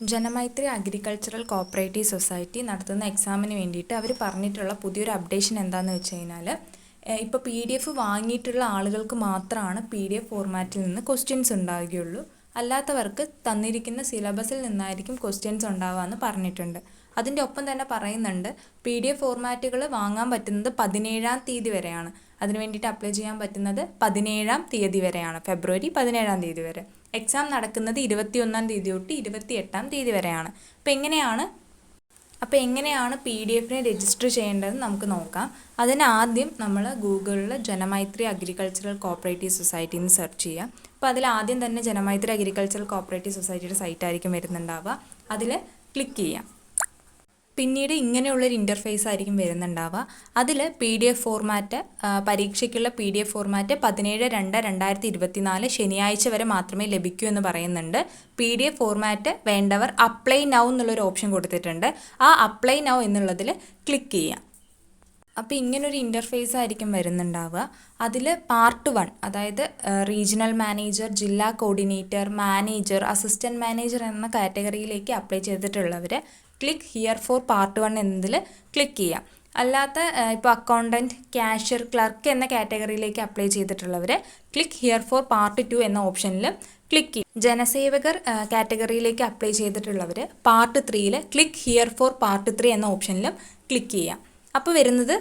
Janamaithri agricultural cooperative society നടത്തുന്ന എക്സാമിന് വേണ്ടിയിട്ട് അവർ പറഞ്ഞിട്ടുള്ള പുതിയൊരു അപ്ഡേഷൻ എന്താണെന്ന് വെച്ച് കഴിഞ്ഞാൽ ഇപ്പോൾ പി ഡി എഫ് വാങ്ങിയിട്ടുള്ള ആളുകൾക്ക് മാത്രമാണ് പി ഡി എഫ് ഫോർമാറ്റിൽ നിന്ന് ക്വസ്റ്റ്യൻസ് ഉണ്ടാവുകയുള്ളൂ. അല്ലാത്തവർക്ക് തന്നിരിക്കുന്ന സിലബസിൽ നിന്നായിരിക്കും ക്വസ്റ്റ്യൻസ് ഉണ്ടാവുക എന്ന് പറഞ്ഞിട്ടുണ്ട്. അതിന്റെ ഒപ്പം തന്നെ പറയുന്നുണ്ട് പി ഡി എഫ് ഫോർമാറ്റുകൾ വാങ്ങാൻ പറ്റുന്നത് പതിനേഴാം തീയതി വരെയാണ്. അതിന് വേണ്ടിയിട്ട് അപ്ലൈ ചെയ്യാൻ പറ്റുന്നത് പതിനേഴാം തീയതി വരെയാണ് ഫെബ്രുവരി പതിനേഴാം തീയതി വരെ. എക്സാം നടക്കുന്നത് ഇരുപത്തി ഒന്നാം തീയതി തൊട്ട് ഇരുപത്തി എട്ടാം തീയതി വരെയാണ്. അപ്പോൾ എങ്ങനെയാണ് അപ്പോൾ എങ്ങനെയാണ് പി ഡി എഫിനെ രജിസ്റ്റർ ചെയ്യേണ്ടതെന്ന് നമുക്ക് നോക്കാം. അതിന് ആദ്യം നമ്മൾ ഗൂഗിളിൽ ജനമൈത്രി അഗ്രികൾച്ചറൽ കോപ്പറേറ്റീവ് സൊസൈറ്റി എന്ന് സെർച്ച് ചെയ്യാം. അപ്പോൾ അതിൽ ആദ്യം തന്നെ ജനമൈത്രി അഗ്രികൾച്ചറൽ കോപ്പറേറ്റീവ് സൊസൈറ്റിയുടെ സൈറ്റ് ആയിരിക്കും വരുന്നുണ്ടാവുക. അതിൽ ക്ലിക്ക് ചെയ്യാം. പിന്നീട് ഇങ്ങനെയുള്ളൊരു ഇന്റർഫേസ് ആയിരിക്കും വരുന്നുണ്ടാവുക. അതിൽ പി ഡി എഫ് ഫോർമാറ്റ് പരീക്ഷയ്ക്കുള്ള പി ഡി എഫ് ഫോർമാറ്റ് പതിനേഴ് രണ്ട് രണ്ടായിരത്തി ഇരുപത്തിനാല് ശനിയാഴ്ച വരെ മാത്രമേ ലഭിക്കൂ എന്ന് പറയുന്നുണ്ട്. പി ഡി എഫ് ഫോർമാറ്റ് വേണ്ടവർ അപ്ലൈ നൗ എന്നുള്ളൊരു ഓപ്ഷൻ കൊടുത്തിട്ടുണ്ട്. ആ അപ്ലൈ നൗ എന്നുള്ളതിൽ ക്ലിക്ക് ചെയ്യാം. അപ്പോൾ ഇങ്ങനൊരു ഇന്റർഫേസ് ആയിരിക്കും വരുന്നുണ്ടാവുക. അതിൽ പാർട്ട് വൺ അതായത് റീജിയണൽ മാനേജർ ജില്ലാ കോർഡിനേറ്റർ മാനേജർ അസിസ്റ്റന്റ് മാനേജർ എന്ന കാറ്റഗറിയിലേക്ക് apply ചെയ്തിട്ടുള്ളവർ click here for part one എന്നതിൽ ക്ലിക്ക് ചെയ്യാം. അല്ലാത്ത ഇപ്പോൾ അക്കൗണ്ടന്റ് ക്യാഷ്യർ ക്ലർക്ക് എന്ന കാറ്റഗറിയിലേക്ക് apply ചെയ്തിട്ടുള്ളവർ click here for part two എന്ന ഓപ്ഷനിൽ ക്ലിക്ക് ചെയ്യും. ജനസേവകർ കാറ്റഗറിയിലേക്ക് അപ്ലൈ ചെയ്തിട്ടുള്ളവർ പാർട്ട് ത്രീയിൽ click here for part three എന്ന ഓപ്ഷനിലും ക്ലിക്ക് ചെയ്യാം. അപ്പോൾ വരുന്നത്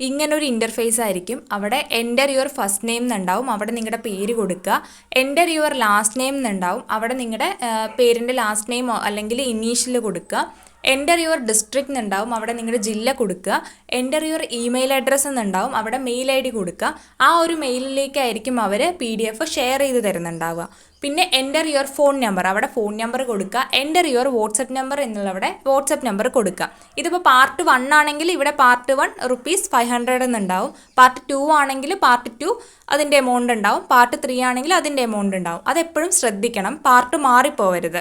ഇങ്ങനൊരു ഇന്റർഫേസ് ആയിരിക്കും. അവിടെ എന്റർ യുവർ ഫസ്റ്റ് നെയിം എന്നുണ്ടാവും. അവിടെ നിങ്ങളുടെ പേര് കൊടുക്കുക. എന്റർ യുവർ ലാസ്റ്റ് നെയിം എന്നുണ്ടാവും. അവിടെ നിങ്ങളുടെ പേരിന്റെ ലാസ്റ്റ് നെയിം അല്ലെങ്കിൽ ഇനീഷ്യൽ കൊടുക്കുക. എന്റർ യുവർ ഡിസ്ട്രിക്ട് എന്നുണ്ടാവും അവിടെ നിങ്ങളുടെ ജില്ല കൊടുക്കുക. എന്റർ യുവർ ഇമെയിൽ അഡ്രസ്സ് എന്നുണ്ടാവും അവിടെ മെയിൽ ഐ ഡി കൊടുക്കുക. ആ ഒരു മെയിലിലേക്കായിരിക്കും അവർ പി ഡി എഫ് ഷെയർ ചെയ്ത് തരുന്നുണ്ടാവുക. പിന്നെ എന്റർ യുവർ ഫോൺ നമ്പർ അവിടെ ഫോൺ നമ്പർ കൊടുക്കുക. എന്റർ യുവർ വാട്സപ്പ് നമ്പർ എന്നുള്ളവിടെ വാട്സപ്പ് നമ്പർ കൊടുക്കുക. ഇതിപ്പോൾ പാർട്ട് വൺ ആണെങ്കിൽ ഇവിടെ part one rupees five hundred എന്നുണ്ടാവും. Part two ആണെങ്കിൽ പാർട്ട് ടു അതിന്റെ എമൗണ്ട് ഉണ്ടാവും. പാർട്ട് ത്രീ ആണെങ്കിൽ അതിന്റെ എമൗണ്ട് ഉണ്ടാവും. അതെപ്പോഴും ശ്രദ്ധിക്കണം. പാർട്ട് മാറിപ്പോവരുത്.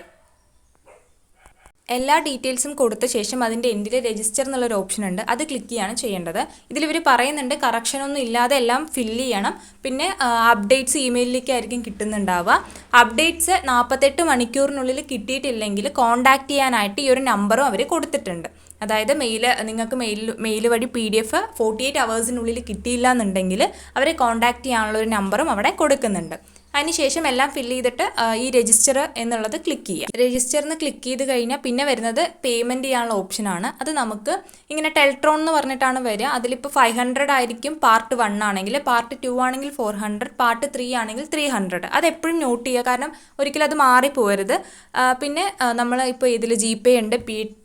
എല്ലാ ഡീറ്റെയിൽസും കൊടുത്ത ശേഷം അതിന്റെ എൻഡിൽ രജിസ്റ്റർ എന്നുള്ളൊരു ഓപ്ഷൻ ഉണ്ട്. അത് ക്ലിക്ക് ചെയ്യാണ് ചെയ്യേണ്ടത്. ഇതിൽ ഇവർ പറയുന്നുണ്ട് കറക്ഷൻ ഒന്നും ഇല്ലാതെ എല്ലാം ഫില്ല് ചെയ്യണം. പിന്നെ അപ്ഡേറ്റ്സ് ഇമെയിലിലേക്കായിരിക്കും കിട്ടുന്നുണ്ടാവുക. അപ്ഡേറ്റ്സ് നാൽപ്പത്തെട്ട് മണിക്കൂറിനുള്ളിൽ കിട്ടിയിട്ടില്ലെങ്കിൽ കോൺടാക്റ്റ് ചെയ്യാനായിട്ട് ഈ ഒരു നമ്പറും അവർ കൊടുത്തിട്ടുണ്ട്. അതായത് മെയിൽ നിങ്ങൾക്ക് മെയിൽ മെയിൽ വഴി P D F forty eight അവേഴ്സിനുള്ളിൽ കിട്ടിയില്ല എന്നുണ്ടെങ്കിൽ അവരെ കോൺടാക്റ്റ് ചെയ്യാനുള്ള ഒരു നമ്പറും അവിടെ കൊടുക്കുന്നുണ്ട്. അതിനുശേഷം എല്ലാം ഫില്ല് ചെയ്തിട്ട് ഈ രജിസ്റ്റർ എന്നുള്ളത് ക്ലിക്ക് ചെയ്യുക. രജിസ്റ്ററിന് ക്ലിക്ക് ചെയ്ത് കഴിഞ്ഞാൽ പിന്നെ വരുന്നത് പേയ്മെന്റ് ചെയ്യാനുള്ള ഓപ്ഷനാണ് അത് നമുക്ക് ഇങ്ങനെ ടെൽട്രോൺ എന്ന് പറഞ്ഞിട്ടാണ് വരിക. അതിലിപ്പോൾ ഫൈവ് ഹൺഡ്രഡ് ആയിരിക്കും പാർട്ട് വൺ ആണെങ്കിൽ. പാർട്ട് ടു ആണെങ്കിൽ ഫോർ ഹൺഡ്രഡ് പാർട്ട് ത്രീ ആണെങ്കിൽ ത്രീ ഹൺഡ്രഡ് അത് എപ്പോഴും നോട്ട് ചെയ്യുക. കാരണം ഒരിക്കലും അത് മാറിപ്പോരുത് പിന്നെ നമ്മൾ ഇപ്പോൾ ഇതിൽ ജി പേ ഉണ്ട്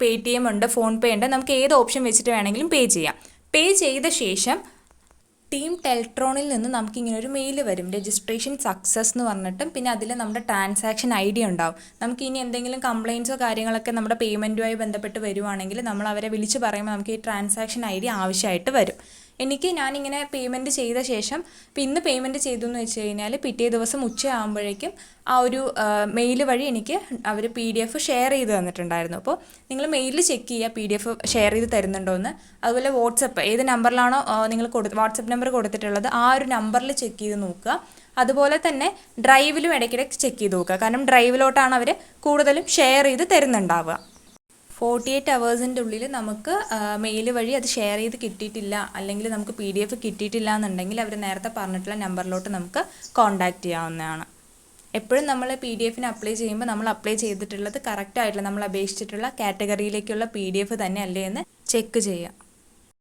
പേ ടി എം ഉണ്ട് ഫോൺ പേ ഉണ്ട്. നമുക്ക് ഏത് ഓപ്ഷൻ വെച്ചിട്ട് വേണമെങ്കിലും പേ ചെയ്യാം. പേ ചെയ്ത ശേഷം ടീം ടെൽട്രോണിൽ നിന്ന് നമുക്ക് ഇങ്ങനെ ഒരു മെയിൽ വരും. രജിസ്ട്രേഷൻ സക്സസ് എന്ന് പറഞ്ഞിട്ടും പിന്നെ അതിൽ നമ്മുടെ ട്രാൻസാക്ഷൻ ഐ ഡി ഉണ്ടാവും. നമുക്ക് ഇനി എന്തെങ്കിലും കംപ്ലയിൻസോ കാര്യങ്ങളൊക്കെ നമ്മുടെ പേയ്മെന്റുമായി ബന്ധപ്പെട്ട് വരുവാണെങ്കിൽ നമ്മൾ അവരെ വിളിച്ച് പറയുമ്പോൾ നമുക്ക് ഈ ട്രാൻസാക്ഷൻ ഐ ഡി ആവശ്യമായിട്ട് വരും. എനിക്ക് ഞാനിങ്ങനെ പേയ്മെന്റ് ചെയ്ത ശേഷം ഇപ്പം ഇന്ന് പേയ്മെന്റ് ചെയ്തു എന്ന് വെച്ച് കഴിഞ്ഞാൽ പിറ്റേ ദിവസം ഉച്ചയാകുമ്പോഴേക്കും ആ ഒരു മെയിൽ വഴി എനിക്ക് അവർ പി ഡി എഫ് ഷെയർ ചെയ്ത് തന്നിട്ടുണ്ടായിരുന്നു. അപ്പോൾ നിങ്ങൾ മെയിലിൽ ചെക്ക് ചെയ്യുക പി ഡി എഫ് ഷെയർ ചെയ്ത് തരുന്നുണ്ടോ എന്ന് അതുപോലെ വാട്സപ്പ് ഏത് നമ്പറിലാണോ നിങ്ങൾ കൊടു വാട്സപ്പ് നമ്പർ കൊടുത്തിട്ടുള്ളത് ആ ഒരു നമ്പറിൽ ചെക്ക് ചെയ്ത് നോക്കുക. അതുപോലെ തന്നെ ഡ്രൈവിലും ഇടയ്ക്കിടയ്ക്ക് ചെക്ക് ചെയ്ത് നോക്കുക. കാരണം ഡ്രൈവിലോട്ടാണ് അവർ കൂടുതലും ഷെയർ ചെയ്ത് തരുന്നുണ്ടാവുക. ഫോർട്ടി എയ്റ്റ് അവേഴ്സിന്റെ ഉള്ളിൽ നമുക്ക് മെയിൽ വഴി അത് ഷെയർ ചെയ്ത് കിട്ടിയിട്ടില്ല അല്ലെങ്കിൽ നമുക്ക് പി ഡി എഫ് കിട്ടിയിട്ടില്ല എന്നുണ്ടെങ്കിൽ അവർ നേരത്തെ പറഞ്ഞിട്ടുള്ള നമ്പറിലോട്ട് നമുക്ക് കോൺടാക്റ്റ് ചെയ്യാവുന്നതാണ്. എപ്പോഴും നമ്മൾ പി ഡി എഫിന് അപ്ലൈ ചെയ്യുമ്പോൾ നമ്മൾ അപ്ലൈ ചെയ്തിട്ടുള്ളത് കറക്റ്റ് ആയിട്ടുള്ള നമ്മൾ അപേക്ഷിച്ചിട്ടുള്ള കാറ്റഗറിയിലേക്കുള്ള പി ഡി എഫ് തന്നെ അല്ലേ എന്ന് ചെക്ക് ചെയ്യുക.